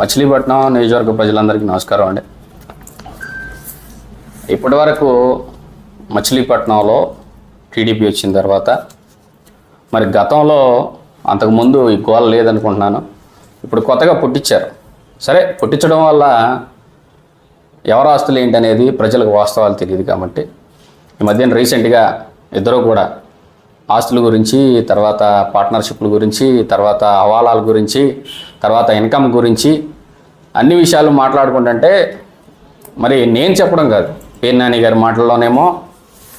మచిలీపట్నం నియోజకవర్గ ప్రజలందరికీ నమస్కారం అండి. ఇప్పటి వరకు మచిలీపట్నంలో టీడీపీ వచ్చిన తర్వాత మరి గతంలో అంతకుముందు ఈ గోల లేదనుకుంటున్నాను. ఇప్పుడు కొత్తగా పుట్టించారు సరే పుట్టించడం వల్ల ఎవరి ఆస్తులు ఏంటి అనేది ప్రజలకు వాస్తవాలు తెలియదు కాబట్టి ఈ మధ్యన రీసెంట్గా ఇద్దరు కూడా ఆస్తుల గురించి తర్వాత పార్ట్నర్షిప్ల గురించి తర్వాత హవాలాల గురించి తర్వాత ఇన్కమ్ గురించి అన్ని విషయాలు మాట్లాడుకుంటుంటే మరి నేను చెప్పడం కాదు. పేర్నాని గారి మాటల్లోనేమో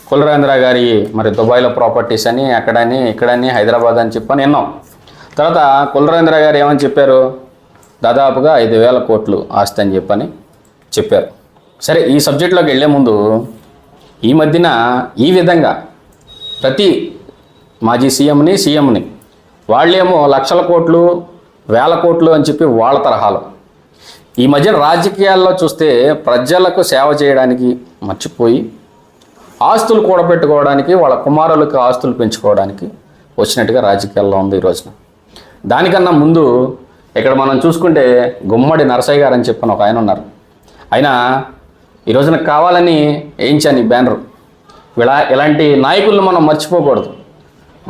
కులరేంద్ర గారి మరి దుబాయ్లో ప్రాపర్టీస్ అని అక్కడని ఇక్కడని హైదరాబాద్ అని చెప్పని విన్నాం. తర్వాత కులరేంద్ర గారు ఏమని చెప్పారు? దాదాపుగా ఐదు వేల కోట్లు ఆస్తి అని చెప్పని చెప్పారు. సరే ఈ సబ్జెక్ట్లోకి వెళ్ళే ముందు ఈ మధ్యన ఈ విధంగా ప్రతి మాజీ సీఎంని సీఎంని వాళ్ళేమో లక్షల కోట్లు వేల కోట్లు అని చెప్పి వాళ్ళ తరహాలో. ఈ మధ్యన రాజకీయాల్లో చూస్తే ప్రజలకు సేవ చేయడానికి మర్చిపోయి ఆస్తులు కూడబెట్టుకోవడానికి వాళ్ళ కుమారులకు ఆస్తులు పెంచుకోవడానికి వచ్చినట్టుగా రాజకీయాల్లో ఉంది ఈ రోజున. దానికన్నా ముందు ఇక్కడ మనం చూసుకుంటే గుమ్మడి నరసయ్య గారు అని చెప్పిన ఒక ఆయన ఉన్నారు. ఆయన ఈ రోజున కావాలని వేయించాను ఈ బ్యానర్? ఇలా ఇలాంటి నాయకులను మనం మర్చిపోకూడదు.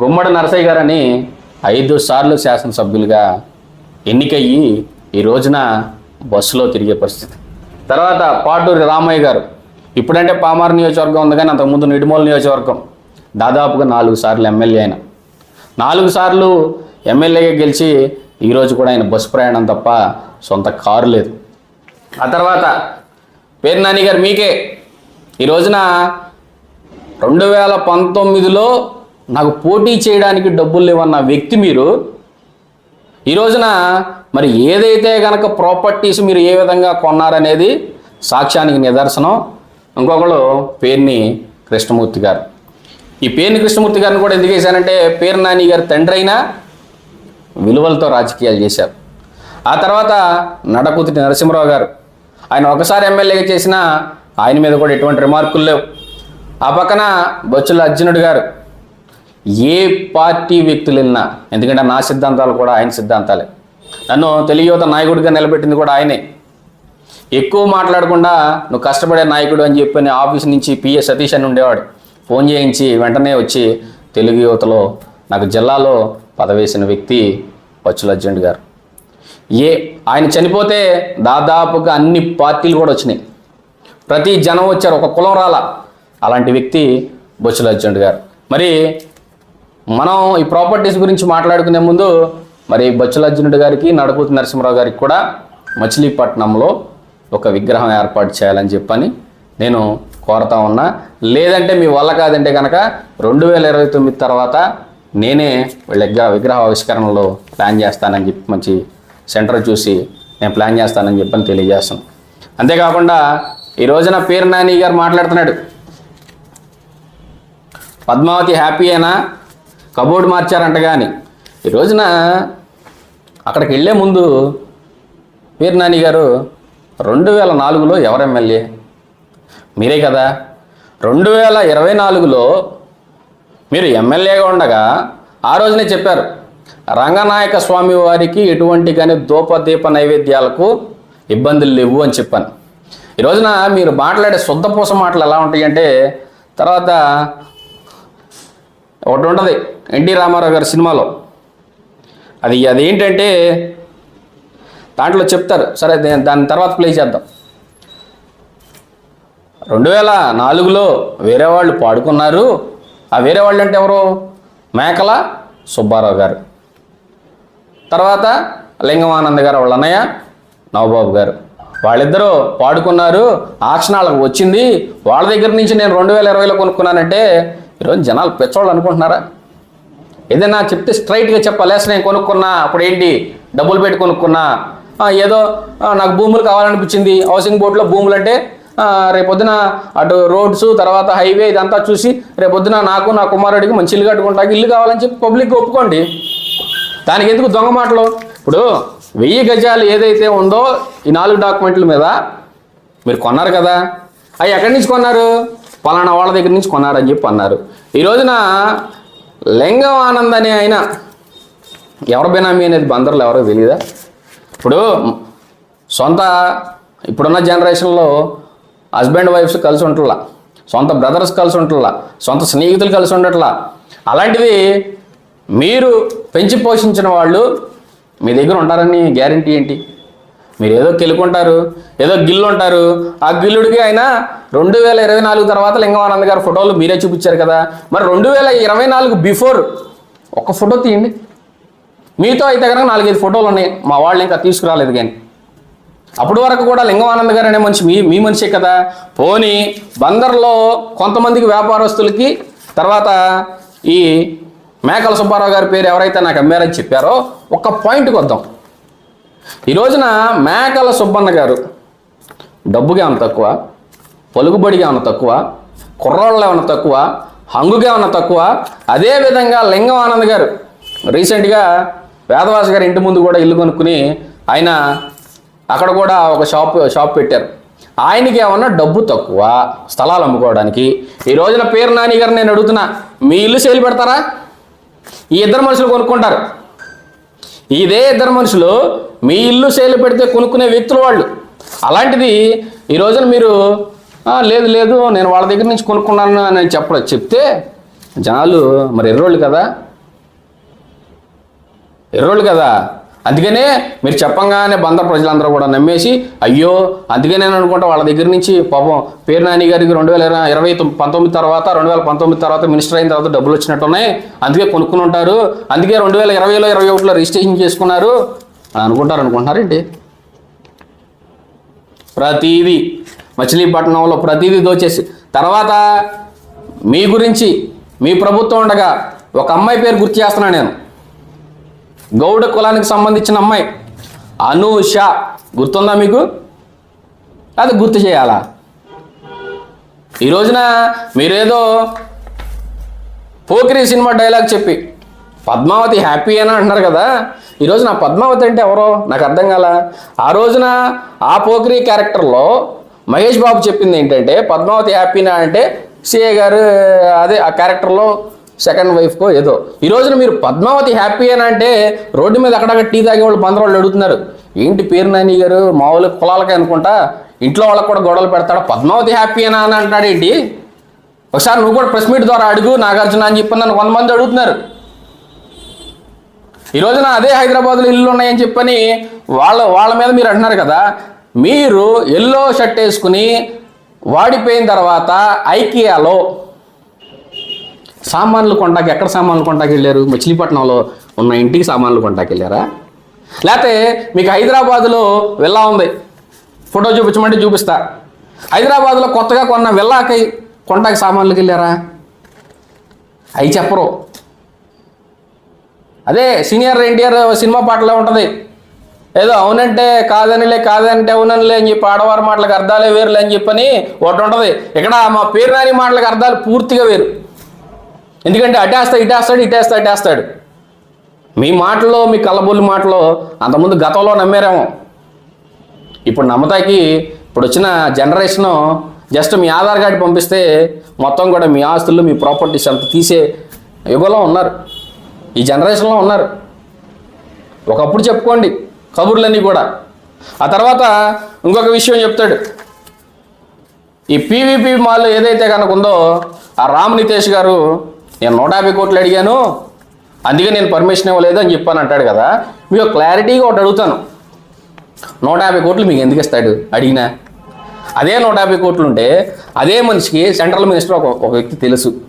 గుమ్మడి నరసయ్య గారని ఐదు సార్లు శాసనసభ్యులుగా ఎన్నికయ్యి ఈ రోజున బస్సులో తిరిగే పరిస్థితి. తర్వాత పాటూరి రామయ్య గారు ఇప్పుడంటే పామారు నియోజకవర్గం ఉంది కానీ అంతకుముందు నిడుమోలు నియోజకవర్గం. దాదాపుగా నాలుగు సార్లు ఎమ్మెల్యే అయిన నాలుగు సార్లు ఎమ్మెల్యేగా గెలిచి ఈరోజు కూడా ఆయన బస్సు ప్రయాణం తప్ప సొంత కారు లేదు. ఆ తర్వాత పేరు నాని గారు మీకే. ఈ రోజున రెండు వేల పంతొమ్మిదిలో నాకు పోటీ చేయడానికి డబ్బులు లేవన్న వ్యక్తి మీరు ఈ రోజున మరి ఏదైతే కనుక ప్రాపర్టీస్ మీరు ఏ విధంగా కొన్నారనేది సాక్ష్యానికి నిదర్శనం. ఇంకొకళ్ళు పేర్ని కృష్ణమూర్తి గారు. ఈ పేర్ని కృష్ణమూర్తి గారిని కూడా ఎందుకు వేశానంటే పేరు నాని గారి తండ్రి అయినా విలువలతో రాజకీయాలు చేశారు. ఆ తర్వాత నడకుతిటి నరసింహరావు గారు. ఆయన ఒకసారి ఎమ్మెల్యేగా చేసిన ఆయన మీద కూడా ఎటువంటి రిమార్కులు లేవు. ఆ పక్కన బొచ్చుల అర్జునుడు గారు. ఏ పార్టీ వ్యక్తులు ఎందుకంటే నా సిద్ధాంతాలు కూడా ఆయన సిద్ధాంతాలే. నన్ను తెలుగు యువత నాయకుడిగా నిలబెట్టింది కూడా ఆయనే. ఎక్కువ మాట్లాడకుండా నువ్వు కష్టపడే నాయకుడు అని చెప్పి ఆఫీస్ నుంచి పిఎస్ సతీష్ అని ఉండేవాడు. ఫోన్ చేయించి వెంటనే వచ్చి తెలుగు యువతలో నాకు జిల్లాలో పదవేసిన వ్యక్తి బొచ్చుల అర్జునుడు గారు. ఏ ఆయన చనిపోతే దాదాపుగా అన్ని పార్టీలు కూడా వచ్చినాయి. ప్రతి జనం వచ్చారు ఒక కులం రాల. అలాంటి వ్యక్తి బొచ్చుల అర్జునుడు గారు. మరి మనం ఈ ప్రాపర్టీస్ గురించి మాట్లాడుకునే ముందు మరి బచ్చులర్జునుడు గారికి నడకూతి నరసింహరావు గారికి కూడా మచిలీపట్నంలో ఒక విగ్రహం ఏర్పాటు చేయాలని చెప్పని నేను కోరుతా ఉన్నా. లేదంటే మీ వల్ల కాదంటే కనుక రెండు వేల ఇరవై తొమ్మిది తర్వాత నేనే వీళ్ళ విగ్రహ విగ్రహ ఆవిష్కరణలో ప్లాన్ చేస్తానని చెప్పి మంచి సెంటర్ చూసి నేను ప్లాన్ చేస్తానని చెప్పని తెలియజేస్తాను అంతేకాకుండా ఈ రోజున పేరు నాని గారు మాట్లాడుతున్నాడు. పద్మావతి హ్యాపీ అయినా కబోర్డ్ మార్చారంట కానీ ఈ రోజున అక్కడికి వెళ్ళే ముందు వీర నాని గారు రెండు వేల నాలుగులో ఎవరు ఎమ్మెల్యే? మీరే కదా. రెండు వేల ఇరవై నాలుగులో మీరు ఎమ్మెల్యేగా ఉండగా ఆ రోజునే చెప్పారు రంగనాయక స్వామి వారికి ఎటువంటి కానీ దూపదీప నైవేద్యాలకు ఇబ్బందులు లేవు అని చెప్పాను. ఈ రోజున మీరు మాట్లాడే శుద్ధపూస మాటలు ఎలా ఉంటాయంటే తర్వాత ఒకటి ఉంటుంది. ఎన్టీ రామారావు గారి సినిమాలో. అది అదేంటంటే దాంట్లో చెప్తారు. సరే దాని తర్వాత ప్లే చేద్దాం. రెండు వేల నాలుగులో వేరే వాళ్ళు పాడుకున్నారు. ఆ వేరే వాళ్ళు అంటే ఎవరు? మేకల సుబ్బారావు గారు. తర్వాత లింగమానంద గారు వాళ్ళ అన్నయ్య నవబాబు గారు. వాళ్ళిద్దరూ పాడుకున్నారు. ఆక్షణాలకు వచ్చింది. వాళ్ళ దగ్గర నుంచి నేను రెండు వేల ఇరవైలో కొనుక్కున్నానంటే ఈరోజు జనాలు పెచ్చోళ్ళు అనుకుంటున్నారా? ఏదైనా చెప్తే స్ట్రైట్గా చెప్పాలి. నేను కొనుక్కున్నా అప్పుడు ఏంటి? డబ్బులు పెట్టి కొనుక్కున్నా. ఏదో నాకు భూములు కావాలనిపించింది. హౌసింగ్ బోర్డులో భూములు అంటే రేపొద్దున అటు రోడ్స్ తర్వాత హైవే ఇదంతా చూసి రేపొద్దున నాకు నా కుమారుడికి మంచి ఇల్లు కట్టుకుంటాకి ఇల్లు కావాలని చెప్పి పబ్లిక్ ఒప్పుకోండి. దానికి ఎందుకు దొంగ మాటలు? ఇప్పుడు వెయ్యి గజాలు ఏదైతే ఉందో ఈ నాలుగు డాక్యుమెంట్ల మీద మీరు కొన్నారు కదా? అవి ఎక్కడి నుంచి కొన్నారు? పలానా వాళ్ళ దగ్గర నుంచి కొన్నారని చెప్పి అన్నారు. ఈ రోజున లింగం ఆనంద్ అనే ఆయన ఎవరి బినామీ అనేది బందర్లు ఎవరో తెలియదా ఇప్పుడు సొంత ఇప్పుడున్న జనరేషన్లో హస్బెండ్ వైఫ్స్ కలిసి ఉంటుల్లా సొంత బ్రదర్స్ కలిసి ఉంటుల్లా సొంత స్నేహితులు కలిసి ఉండట్లా. అలాంటిది మీరు పెంచి పోషించిన వాళ్ళు మీ దగ్గర ఉంటారని గ్యారంటీ ఏంటి? మీరు ఏదో కెలుకుంటారు ఏదో గిల్లు ఉంటారు ఆ గిల్లుడికి ఆయన రెండు వేల ఇరవై నాలుగు తర్వాత లింగమానంద గారి ఫోటోలు మీరే చూపించారు కదా. మరి రెండు వేల ఇరవై నాలుగు బిఫోర్ ఒక ఫోటో తీయండి. మీతో అయితే కనుక నాలుగైదు ఫోటోలు ఉన్నాయి. మా వాళ్ళు ఇంకా తీసుకురాలేదు కానీ. అప్పటి వరకు కూడా లింగమానంద గారు అనే మనిషి మీ మీ మనిషే కదా. పోని బందర్లో కొంతమందికి వ్యాపారస్తులకి తర్వాత ఈ మేకల సుబ్బారావు గారి పేరు ఎవరైతే నాకు అమ్మారని చెప్పారో ఒక పాయింట్కి వద్దాం. ఈ రోజున మేకల సుబ్బన్న గారు డబ్బుగా ఉన్న తక్కువ పలుకుబడిగా ఏమైనా తక్కువ కుర్రోళ్ళ ఏమైనా తక్కువ హంగుగా ఏమైనా తక్కువ అదేవిధంగా లింగం ఆనంద్ గారు రీసెంట్గా వేదవాస గారి ఇంటి ముందు కూడా ఇల్లు కొనుక్కుని ఆయన అక్కడ కూడా ఒక షాప్ షాప్ పెట్టారు. ఆయనకి ఏమన్నా డబ్బు తక్కువ స్థలాలు అమ్ముకోవడానికి. ఈ రోజున పేరు నాని గారు నేను అడుగుతున్నా మీ ఇల్లు సేల్ పెడతారా? ఈ ఇద్దరు మనుషులు కొనుక్కుంటారు. ఇదే ఇద్దరు మనుషులు మీ ఇల్లు సేలు పెడితే కొనుక్కునే వ్యక్తులు వాళ్ళు. అలాంటిది ఈ రోజున మీరు లేదు లేదు నేను వాళ్ళ దగ్గర నుంచి కొనుక్కున్నాను అని చెప్ప చెప్తే జనాలు మరి ఎర్రోళ్ళు కదా? ఎర్రోళ్ళు కదా? అందుకనే మీరు చెప్పంగానే బందర్ ప్రజలందరూ కూడా నమ్మేసి అయ్యో అందుకే నేను అనుకుంటా వాళ్ళ దగ్గర నుంచి పాపం పేరు నాని గారికి రెండు వేల ఇరవై ఇరవై పంతొమ్మిది తర్వాత రెండు వేల పంతొమ్మిది తర్వాత మినిస్టర్ అయిన తర్వాత డబ్బులు వచ్చినట్టున్నాయి. అందుకే కొనుక్కుని ఉంటారు. అందుకే రెండు వేల ఇరవైలో ఇరవై ఒకటిలో రిజిస్ట్రేషన్ చేసుకున్నారు. అనుకుంటారు అనుకుంటున్నారేంటి ప్రతీది మచిలీపట్నంలో ప్రతీది దోచేసి తర్వాత మీ గురించి మీ ప్రభుత్వం ఉండగా ఒక అమ్మాయి పేరు గుర్తు చేస్తున్నాను నేను. గౌడ కులానికి సంబంధించిన అమ్మాయి అనూష. గుర్తుందా మీకు? అది గుర్తు చేయాలా? ఈ రోజున మీరేదో పోకిరి సినిమా డైలాగ్ చెప్పి పద్మావతి హ్యాపీ అని అంటున్నారు కదా. ఈరోజు నా పద్మావతి అంటే ఎవరో? నాకు అర్థం కాల. ఆ రోజున ఆ పోకిరి క్యారెక్టర్లో మహేష్ బాబు చెప్పింది ఏంటంటే పద్మావతి హ్యాపీనా అంటే సిఏ గారు అదే ఆ క్యారెక్టర్లో సెకండ్ వైఫ్కో ఏదో. ఈ రోజున మీరు పద్మావతి హ్యాపీ అని అంటే రోడ్డు మీద అక్కడక్కడ టీ తాగే వాళ్ళు బందరు వాళ్ళు అడుగుతున్నారు. ఏంటి పేరు నాని గారు? మామూలు కులాలకే అనుకుంటా. ఇంట్లో వాళ్ళకి కూడా గొడవలు పెడతాడు? పద్మావతి హ్యాపీ అని అని అంటాడు ఏంటి ఒకసారి నువ్వు కూడా ప్రెస్ మీట్ ద్వారా అడుగు నాగార్జున అని చెప్పి నన్ను కొంతమంది అడుగుతున్నారు. ఈ రోజున అదే హైదరాబాద్లో ఇల్లు ఉన్నాయని చెప్పని వాళ్ళ వాళ్ళ మీద మీరు అంటున్నారు కదా మీరు ఎల్లో షర్ట్ వేసుకుని వాడిపోయిన తర్వాత ఐకియాలో సామాన్లు కొంటాకి ఎక్కడ సామాన్లు కొంటాకి వెళ్ళారు? మచిలీపట్నంలో ఉన్న ఇంటికి సామాన్లు కొంటాకి వెళ్ళారా? లేకపోతే మీకు హైదరాబాదులో విల్లా ఉంది. ఫోటో చూపించమంటే చూపిస్తా. హైదరాబాద్లో కొత్తగా కొన్న విల్లాకి కొంటాకి సామాన్లకు వెళ్ళారా? అవి చెప్పరు. అదే సీనియర్ ఎన్టీఆర్ సినిమా పాటలో ఉంటుంది. ఏదో అవునంటే కాదనిలే కాదంటే అవుననిలే అని చెప్పి ఆడవారి మాటలకు అర్థాలే వేరులే అని చెప్పని ఒకటి ఉంటుంది. ఇక్కడ మా పేరు నాని మాటలకు అర్థాలు పూర్తిగా వేరు. ఎందుకంటే అటేస్తాడు ఇటేస్తాడు ఇటేస్తాడు అటేస్తాడు మీ మాటలో మీ కళ్ళబొల్లి మాటలో అంతకుముందు గతంలో నమ్మారేమో. ఇప్పుడు నమ్మతాకి ఇప్పుడు వచ్చిన జనరేషను జస్ట్ మీ ఆధార్ కార్డు పంపిస్తే మొత్తం కూడా మీ ఆస్తులు మీ ప్రాపర్టీస్ అంత తీసే యుగంలో ఉన్నారు. ఈ జనరేషన్లో ఉన్నారు. ఒకప్పుడు చెప్పుకోండి కబుర్లన్నీ కూడా. ఆ తర్వాత ఇంకొక విషయం చెప్తాడు. ఈ పీవీపీ మాల్ ఏదైతే కనుక ఉందో ఆ రామ్ నితేష్ గారు నేను నూట యాభై కోట్లు అడిగాను అందుకే నేను పర్మిషన్ ఇవ్వలేదు అని చెప్పాను అంటాడు కదా. మీకు క్లారిటీగా ఒకటి అడుగుతాను. నూట యాభై కోట్లు మీకు ఎందుకు ఇస్తాడు? అడిగినా. అదే నూట యాభై కోట్లు ఉంటే అదే మనిషికి సెంట్రల్ మినిస్టర్ ఒక ఒక వ్యక్తి తెలుసు.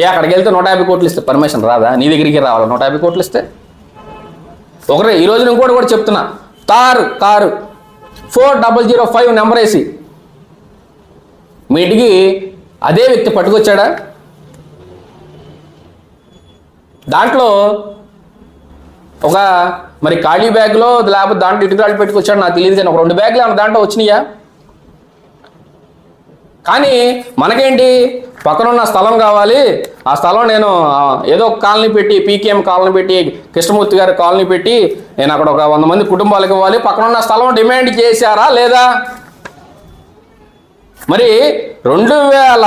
ఏ అక్కడికి వెళ్తే నూట యాభై కోట్లు ఇస్తే పర్మిషన్ రాదా? నీ దగ్గరికి రావాలా? నూట యాభై కోట్లు ఇస్తే? ఒకరే ఈ రోజు ఇంకోటి కూడా చెప్తున్నా. తారు car. Four double zero five number వేసి మీ ఇంటికి అదే వ్యక్తి పట్టుకొచ్చాడా? దాంట్లో ఒక మరి ఖాళీ బ్యాగ్లో లేకపోతే దాంట్లో ఇటుకరాళ్ళు పెట్టుకొచ్చాడు నాకు తెలియదు కానీ ఒక రెండు బ్యాగ్లు ఏమన్నా దాంట్లో వచ్చినాయా? కానీ మనకేంటి? పక్కనున్న స్థలం కావాలి. ఆ స్థలం నేను ఏదో ఒక కాలనీ పెట్టి పీకేఎం కాలనీ పెట్టి కృష్ణమూర్తి గారి కాలనీ పెట్టి నేను అక్కడ ఒక వంద మంది కుటుంబాలకు ఇవ్వాలి. పక్కనున్న స్థలం డిమాండ్ చేశారా లేదా? మరి రెండు వేల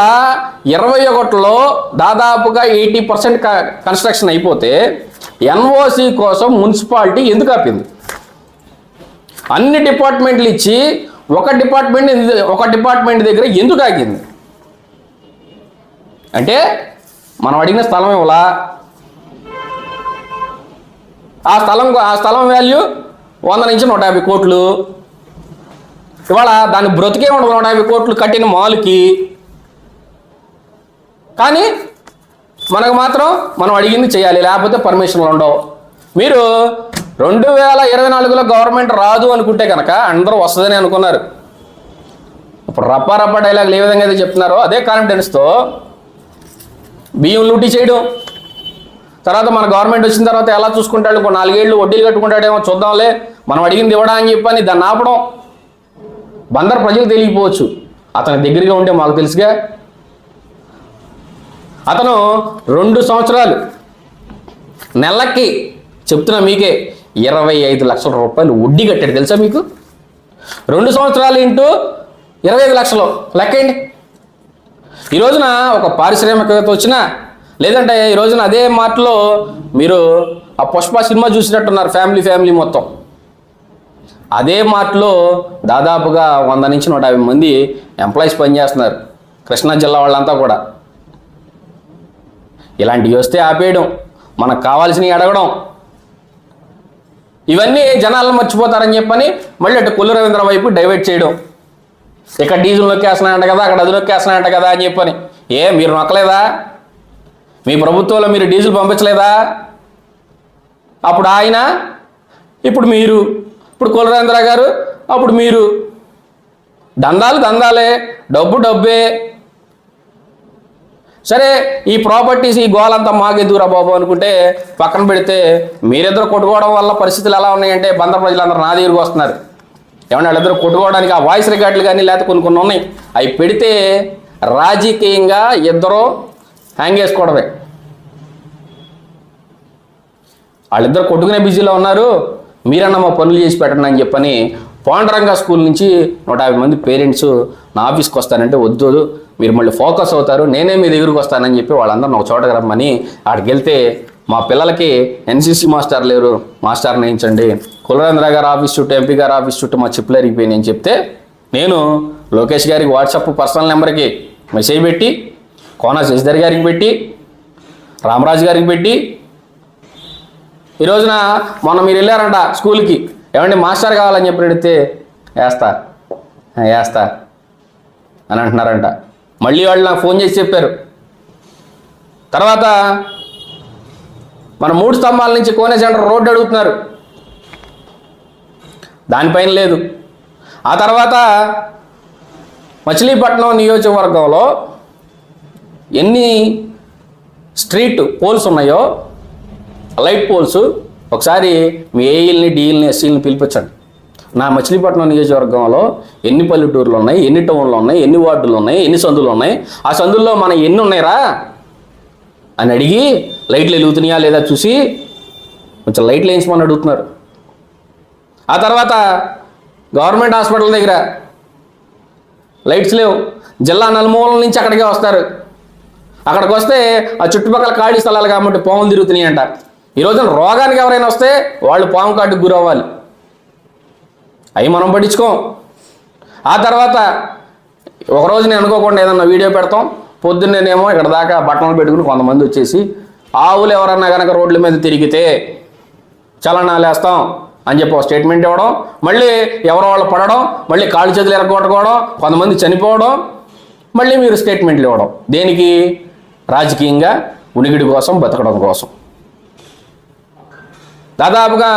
ఇరవై ఒకటిలో దాదాపుగా ఎయిటీ పర్సెంట్ కన్స్ట్రక్షన్ అయిపోతే ఎన్ఓసి కోసం మున్సిపాలిటీ ఎందుకు ఆపింది? అన్ని డిపార్ట్మెంట్లు ఇచ్చి ఒక డిపార్ట్మెంట్ ఒక డిపార్ట్మెంట్ దగ్గర ఎందుకు ఆగింది? అంటే మనం అడిగిన స్థలం ఇవ్వలా? ఆ స్థలం ఆ స్థలం వాల్యూ వంద నుంచి నూట యాభై కోట్లు. ఇవాళ దాని బ్రతికే ఉండదు నూట యాభై కోట్లు కట్టిన మాల్కి. కానీ మనకు మాత్రం మనం అడిగింది చేయాలి లేకపోతే పర్మిషన్లు ఉండవు. మీరు రెండు వేల ఇరవై నాలుగులో గవర్నమెంట్ రాదు అనుకుంటే కనుక అందరూ వస్తుందని అనుకున్నారు. ఇప్పుడు రప్ప రప్ప డైలాగులు ఏ విధంగా అయితే చెప్తున్నారో అదే కాన్ఫిడెన్స్తో బియ్యం లూటీ చేయడం. తర్వాత మన గవర్నమెంట్ వచ్చిన తర్వాత ఎలా చూసుకుంటాడు? ఇంకో నాలుగేళ్ళు వడ్డీలు కట్టుకుంటాడేమో చూద్దాంలే. మనం అడిగింది ఇవ్వడా అని చెప్పని దాన్ని ఆపడం. బందర్ ప్రజలు తెలియకపోవచ్చు. అతని దగ్గరగా ఉంటే మాకు తెలుసుగా. అతను రెండు సంవత్సరాలు నెలకి చెప్తున్నా మీకే ఇరవై ఐదు లక్షల రూపాయలు వడ్డీ కట్టాడు తెలుసా మీకు? రెండు సంవత్సరాలు ఇంటూ ఇరవై ఐదు లక్షలు. లెక్కండి ఈ రోజున ఒక పారిశ్రామికవేత్త వచ్చినా లేదంటే ఈ రోజున అదే మాటలో మీరు ఆ పుష్ప సినిమా చూసినట్టున్నారు ఫ్యామిలీ ఫ్యామిలీ మొత్తం. అదే మాటలో దాదాపుగా వంద నుంచి నూట యాభై మంది ఎంప్లాయీస్ పనిచేస్తున్నారు కృష్ణా జిల్లా వాళ్ళంతా కూడా. ఇలాంటివి వస్తే ఆపేయడం మనకు కావాల్సినవి అడగడం ఇవన్నీ జనాలను మర్చిపోతారని చెప్పని మళ్ళీ అటు కొల్లు రవీంద్ర వైపు డైవర్ట్ చేయడం. ఇక్కడ డీజిల్ నొక్కేస్తున్నాయంట కదా అక్కడ అది నొక్కేస్తున్నాయంట కదా అని చెప్పని. ఏ మీరు నొక్కలేదా? మీ ప్రభుత్వంలో మీరు డీజిల్ పంపించలేదా? అప్పుడు ఆయన ఇప్పుడు మీరు ఇప్పుడు కులరేంద్ర గారు అప్పుడు మీరు. దందాలు దందాలే డబ్బు డబ్బే. సరే ఈ ప్రాపర్టీస్ ఈ గోలంతా మాకెందుకురా బాబు అనుకుంటే పక్కన పెడితే మీరిద్దరు కొట్టుకోవడం వల్ల పరిస్థితులు ఎలా ఉన్నాయంటే బందర్ ప్రజలందరూ నా దగ్గరికి వస్తున్నారు. ఏమన్నా వాళ్ళిద్దరు కొట్టుకోవడానికి ఆ వాయిస్ రికార్డులు కానీ లేకపోతే కొన్ని కొన్ని ఉన్నాయి. అవి పెడితే రాజకీయంగా ఇద్దరు హ్యాంగ్ చేసుకోవడమే. వాళ్ళిద్దరు కొట్టుకునే బిజీలో ఉన్నారు. మీరన్నా మా పనులు చేసి పెట్టండి అని చెప్పని కోండరంగా స్కూల్ నుంచి నూట యాభై మంది పేరెంట్స్ నా ఆఫీస్కి వస్తానంటే వద్దు మీరు మళ్ళీ ఫోకస్ అవుతారు నేనే మీ దగ్గరికి వస్తానని చెప్పి వాళ్ళందరూ ఒక చోటకి రమ్మని అక్కడికి వెళ్తే మా పిల్లలకి ఎన్సీసీ మాస్టర్ లేరు. మాస్టర్ నేయించండి కులరేంద్ర గారు ఆఫీస్ చుట్టూ ఎంపీ గారు ఆఫీస్ చుట్టూ మా చిప్పులు అరిగిపోయినాయి అని చెప్తే నేను లోకేష్ గారికి వాట్సాప్ పర్సనల్ నెంబర్కి మెసేజ్ పెట్టి కోన శశిధర్ గారికి పెట్టి రామరాజు గారికి పెట్టి ఈ రోజున మొన్న మీరు వెళ్ళారంట స్కూల్కి. ఏమండి మాస్టర్ కావాలని చెప్పి అడిగితే వేస్తా. వేస్తా. అని అంటున్నారంట. మళ్ళీ వాళ్ళు నాకు ఫోన్ చేసి చెప్పారు. తర్వాత మన మూడు స్తంభాల నుంచి కోనే సెంటర్ రోడ్డు అడుగుతున్నారు. దానిపైన లేదు. ఆ తర్వాత మచిలీపట్నం నియోజకవర్గంలో ఎన్ని స్ట్రీట్ పోల్స్ ఉన్నాయో లైట్ పోల్స్ ఒకసారి మీ ఏఈల్ని డీఈల్ని ఎస్సీలని పిలిపించండి. నా మచిలీపట్నం నియోజకవర్గంలో ఎన్ని పల్లెటూర్లు ఉన్నాయి ఎన్ని టౌన్లు ఉన్నాయి ఎన్ని వార్డులు ఉన్నాయి ఎన్ని సందులు ఉన్నాయి? ఆ సందుల్లో మన ఎన్ని ఉన్నాయిరా? అని అడిగి లైట్లు వెలుగుతున్నాయా లేదా చూసి కొంచెం లైట్లు వేయించమని అడుగుతున్నారు. ఆ తర్వాత గవర్నమెంట్ హాస్పిటల్ దగ్గర లైట్స్ లేవు. జిల్లా నలుమూలల నుంచి అక్కడికే వస్తారు. అక్కడికి వస్తే ఆ చుట్టుపక్కల ఖాళీ స్థలాలు కాబట్టి పాములు తిరుగుతున్నాయంట. ఈ రోజున రోగానికి ఎవరైనా వస్తే వాళ్ళు పాము కాటుకు గురవ్వాలి. అవి మనం పట్టించుకోం. ఆ తర్వాత ఒకరోజు నేను అనుకోకుండా ఏదన్నా వీడియో పెడతాం. పొద్దున్నేనేమో ఇక్కడ దాకా బట్టలు పెట్టుకుని కొంతమంది వచ్చేసి ఆవులు ఎవరన్నా కనుక రోడ్ల మీద తిరిగితే చలనాలు వేస్తాం అని చెప్పి ఒక స్టేట్మెంట్ ఇవ్వడం. మళ్ళీ ఎవరో వాళ్ళు పడడం మళ్ళీ కాళ్ళు చేతులు ఎరగొట్టుకోవడం కొంతమంది చనిపోవడం మళ్ళీ మీరు స్టేట్మెంట్లు ఇవ్వడం. దేనికి? రాజకీయంగా ఉనికిడి కోసం బతకడం కోసం. దాదాపుగా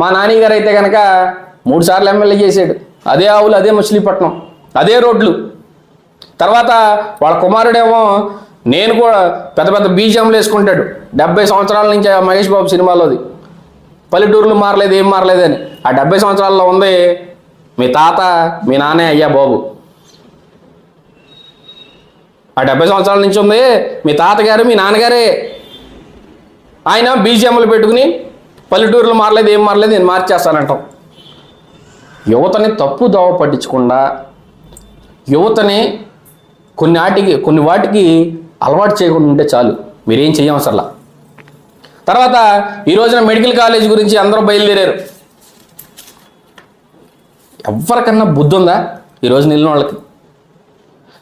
మా నాన్నగారు అయితే కనుక మూడుసార్లు ఎమ్మెల్యే చేశాడు. అదే ఆవులు అదే మచిలీపట్నం అదే రోడ్లు. తర్వాత వాళ్ళ కుమారుడేమో నేను కూడా పెద్ద పెద్ద బీజంలు వేసుకుంటాడు. డెబ్బై సంవత్సరాల నుంచి మహేష్ బాబు సినిమాలోది పల్లెటూరులు మారలేదు ఏం మారలేదని ఆ డెబ్బై సంవత్సరాల్లో ఉంది మీ తాత మీ నాన్నే అయ్యా బాబు. ఆ డెబ్బై సంవత్సరాల నుంచి ఉంది మీ తాతగారు మీ నాన్నగారే. ఆయన బీజిఎంలు పెట్టుకుని పల్లెటూరులో మారలేదు ఏం మారలేదు నేను మార్చేస్తానంటాం. యువతని తప్పు దోవ పట్టించకుండా యువతని కొన్ని ఆటికి కొన్ని వాటికి అలవాటు చేయకుండా ఉంటే చాలు. మీరేం చెయ్యం అసలు? తర్వాత ఈ రోజున మెడికల్ కాలేజ్ గురించి అందరూ బయలుదేరారు. ఎవరికన్నా బుద్ధి ఉందా ఈరోజు నిలిన వాళ్ళకి?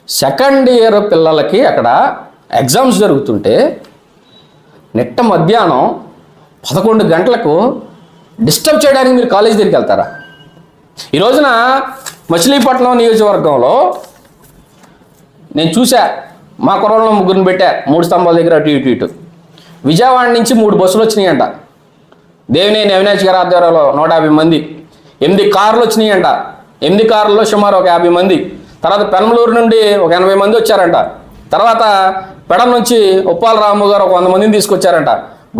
సెకండ్ ఇయర్ పిల్లలకి అక్కడ ఎగ్జామ్స్ జరుగుతుంటే నిట్ట మధ్యాహ్నం పదకొండు గంటలకు డిస్టర్బ్ చేయడానికి మీరు కాలేజ్ దగ్గరికి వెళ్తారా? ఈ రోజున మచిలీపట్నం నియోజకవర్గంలో నేను చూశా మా కుర్రలో ముగ్గురిని పెట్టా మూడు స్తంభాల దగ్గర అటు ఇటు ఇటు. విజయవాడ నుంచి మూడు బస్సులు వచ్చినాయంట. దేవినేని అవినాష్ గారి ఆధ్వర్యంలో నూట యాభై మంది. ఎనిమిది కార్లు వచ్చినాయంట. ఎనిమిది కార్లలో సుమారు ఒక యాభై మంది. తర్వాత పెనమలూరు నుండి ఒక ఎనభై మంది వచ్చారంట. తర్వాత పెడం నుంచి ఉప్పాల రాము గారు ఒక వంద మందిని తీసుకొచ్చారంట.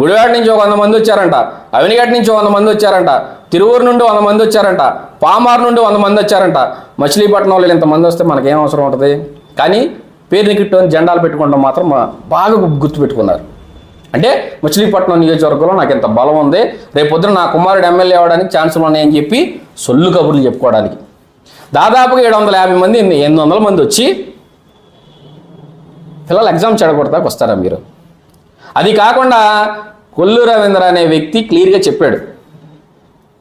గుడివాడ నుంచి ఒక వంద మంది వచ్చారంట అవినిగడ్డ నుంచి వంద మంది వచ్చారంట తిరువూరు నుండి వంద మంది వచ్చారంట పామార్ నుండి వంద మంది వచ్చారంట. మచిలీపట్నం వాళ్ళు ఇంతమంది వస్తే మనకేం అవసరం ఉంటుంది? కానీ పేరుని కిట్టుని జెండాలు పెట్టుకుంటాం మాత్రం మా- బాగా గుర్తుపెట్టుకున్నారు. అంటే మచిలీపట్నం నియోజకవర్గంలో నాకు ఇంత బలం ఉంది. రేపు పొద్దున నా కుమారుడు ఎమ్మెల్యే అవ్వడానికి ఛాన్సులు ఉన్నాయని చెప్పి సొల్లు కబుర్లు చెప్పుకోవడానికి. దాదాపుగా ఏడు వందల యాభై మంది ఎనిమిది ఎనిమిది వందల మంది వచ్చి పిల్లలు ఎగ్జామ్ చెడగొడతాకు వస్తారా మీరు? అది కాకుండా కొల్లు రవీంద్ర అనే వ్యక్తి క్లియర్గా చెప్పాడు.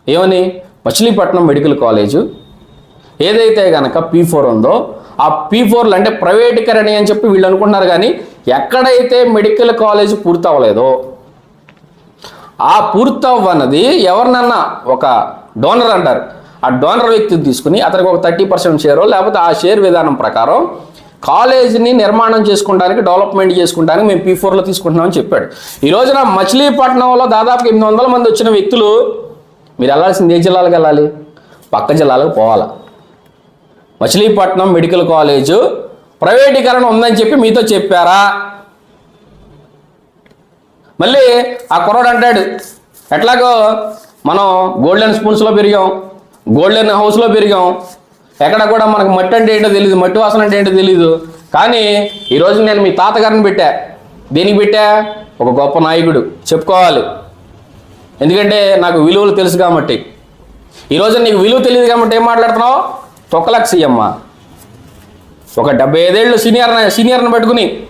ఏమని? Machilipatnam medical college. ఏదైతే గనక పీ ఫోర్ ఉందో ఆ పీ ఫోర్లు అంటే ప్రైవేటీకరణి అని చెప్పి వీళ్ళు అనుకుంటున్నారు కానీ ఎక్కడైతే మెడికల్ కాలేజ్ పూర్తవ్వలేదో ఆ పూర్తవ్వన్నది ఎవరినన్నా ఒక డోనర్ అంటారు. ఆ డోనర్ వ్యక్తిని తీసుకుని అతనికి ఒక థర్టీ పర్సెంట్ షేరో లేకపోతే ఆ షేర్ విధానం ప్రకారం కాలేజీని నిర్మాణం చేసుకోవడానికి డెవలప్మెంట్ చేసుకోవడానికి మేము పీ ఫోర్లో తీసుకుంటున్నామని చెప్పాడు. ఈ రోజున మచిలీపట్నంలో దాదాపు ఎనిమిది వందల మంది వచ్చిన వ్యక్తులు మీరు వెళ్ళాల్సింది ఏ జిల్లాలకు వెళ్ళాలి? పక్క జిల్లాలకు పోవాలా? మచిలీపట్నం మెడికల్ కాలేజు ప్రైవేటీకరణ ఉందని చెప్పి మీతో చెప్పారా? మళ్ళీ ఆ కుర్రాడు అంటాడు ఎట్లాగో మనం గోల్డెన్ స్పూన్స్లో పెరిగాం గోల్డెన్ హౌస్లో పెరిగాం ఎక్కడ కూడా మనకు మట్టి అంటే ఏంటో తెలియదు మట్టి వాసన అంటే ఏంటో తెలియదు కానీ ఈరోజు నేను మీ తాతగారిని పెట్టా. దేనికి పెట్టా? ఒక గొప్ప నాయకుడు. చెప్పుకోవాలి. ఎందుకంటే నాకు విలువలు తెలుసు కాబట్టి. ఈరోజు నీకు విలువ తెలియదు కాబట్టి ఏం మాట్లాడుతున్నావు? తొక్కలకు సీఎమ్మ ఒక డెబ్బై ఐదేళ్ళు సీనియర్ సీనియర్ని పెట్టుకుని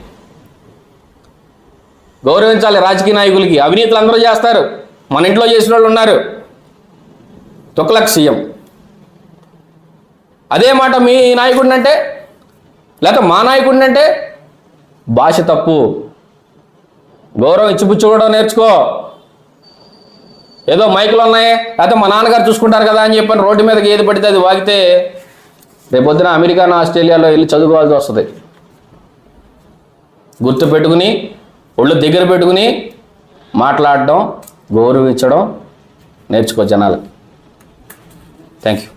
గౌరవించాలి రాజకీయ నాయకులకి. అవినీతులు అందరూ చేస్తారు. మన ఇంట్లో చేసిన వాళ్ళు ఉన్నారు. తొక్కలకు సీఎం అదే మాట మీ నాయకుడిని అంటే లేకపోతే మా నాయకుడినంటే? భాష తప్పు. గౌరవం ఇచ్చిపుచ్చుకోవడం నేర్చుకో. ఏదో మైకులు ఉన్నాయి లేకపోతే మా నాన్నగారు చూసుకుంటారు కదా అని చెప్పని రోడ్డు మీదకి ఏది పడితే అది వాగితే రేపొద్దున అమెరికాను ఆస్ట్రేలియాలో వెళ్ళి చదువుకోవాల్సి వస్తుంది. గుర్తు పెట్టుకుని ఒళ్ళు దగ్గర పెట్టుకుని మాట్లాడడం గౌరవించడం నేర్చుకో జనాలు. Thank you